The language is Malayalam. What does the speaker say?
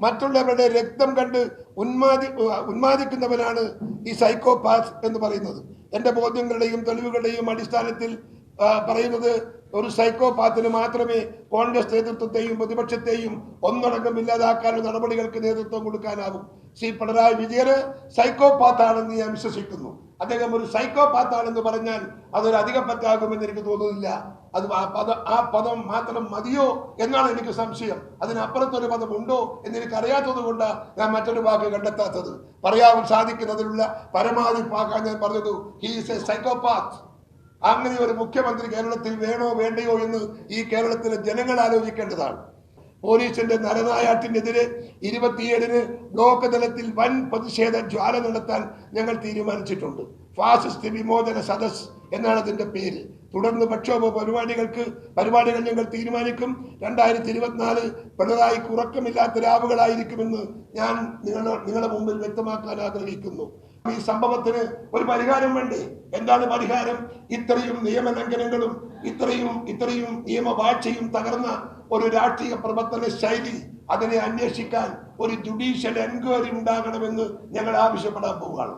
മറ്റുള്ളവരുടെ രക്തം കണ്ട് ഉന്മാദി ഉന്മാദിക്കുന്നവനാണ് ഈ സൈക്കോപാത്ത് എന്ന് പറയുന്നത്. എന്റെ ബോധ്യങ്ങളുടെയും തെളിവുകളുടെയും അടിസ്ഥാനത്തിൽ പറയുന്നത് ഒരു സൈക്കോപാത്തിന് മാത്രമേ കോൺഗ്രസ് നേതൃത്വത്തെയും പ്രതിപക്ഷത്തെയും ഒന്നടങ്കം ഇല്ലാതാക്കാനുള്ള നടപടികൾക്ക് നേതൃത്വം കൊടുക്കാനാവും. ശ്രീ പിണറായി വിജയന് സൈക്കോപാത്താണെന്ന് ഞാൻ വിശ്വസിക്കുന്നു. അദ്ദേഹം ഒരു സൈക്കോപാത്താണെന്ന് പറഞ്ഞാൽ അതൊരു അധിക പറ്റാകുമെന്ന് എനിക്ക് തോന്നുന്നില്ല. അത് ആ പദം ആ പദം മാത്രം മതിയോ എന്നാണ് എനിക്ക് സംശയം. അതിനപ്പുറത്തൊരു പദം ഉണ്ടോ എന്ന് എനിക്ക് അറിയാത്തത് കൊണ്ട് ഞാൻ മറ്റൊരു വാക്ക് കണ്ടെത്താത്തത്. പറയാൻ സാധിക്കുന്നതിലുള്ള പരമാവധി വാക്കാൻ ഞാൻ പറഞ്ഞത്. ഹീസ് എ സൈക്കോപാത്ത് അങ്ങനെ ഒരു മുഖ്യമന്ത്രി കേരളത്തിൽ വേണോ വേണ്ടയോ എന്ന് ഈ കേരളത്തിലെ ജനങ്ങൾ ആലോചിക്കേണ്ടതാണ്. പോലീസിന്റെ നരനായാട്ടിനെതിരെ ഇരുപത്തിയേഴിന് ബ്ലോക്ക് തലത്തിൽ വൻ പ്രതിഷേധ ജ്വാല നടത്താൻ ഞങ്ങൾ തീരുമാനിച്ചിട്ടുണ്ട്. ഫാസിസ്റ്റ് വിമോചന സദസ് എന്നാണ് അതിന്റെ പേര്. തുടർന്ന് പ്രക്ഷോഭ പരിപാടികൾക്ക് പരിപാടികൾ ഞങ്ങൾ തീരുമാനിക്കും. രണ്ടായിരത്തി ഇരുപത്തിനാല് പിണറായിക്ക് ഉറക്കമില്ലാത്ത രാവുകളായിരിക്കുമെന്ന് ഞാൻ നിങ്ങളുടെ നിങ്ങളുടെ മുമ്പിൽ വ്യക്തമാക്കാൻ ആഗ്രഹിക്കുന്നു. ഈ സംഭവത്തിന് ഒരു പരിഹാരം വേണ്ടേ? എന്താണ് പരിഹാരം? ഇത്രയും നിയമലംഘനങ്ങളും ഇത്രയും ഇത്രയും നിയമവാഴ്ചയും തകർന്ന ഒരു രാഷ്ട്രീയ പ്രവർത്തന ശൈലി അതിനെ അന്വേഷിക്കാൻ ഒരു ജുഡീഷ്യൽ എൻക്വയറി ഉണ്ടാകണമെന്ന് ഞങ്ങൾ ആവശ്യപ്പെടാൻ പോവുകയാണ്.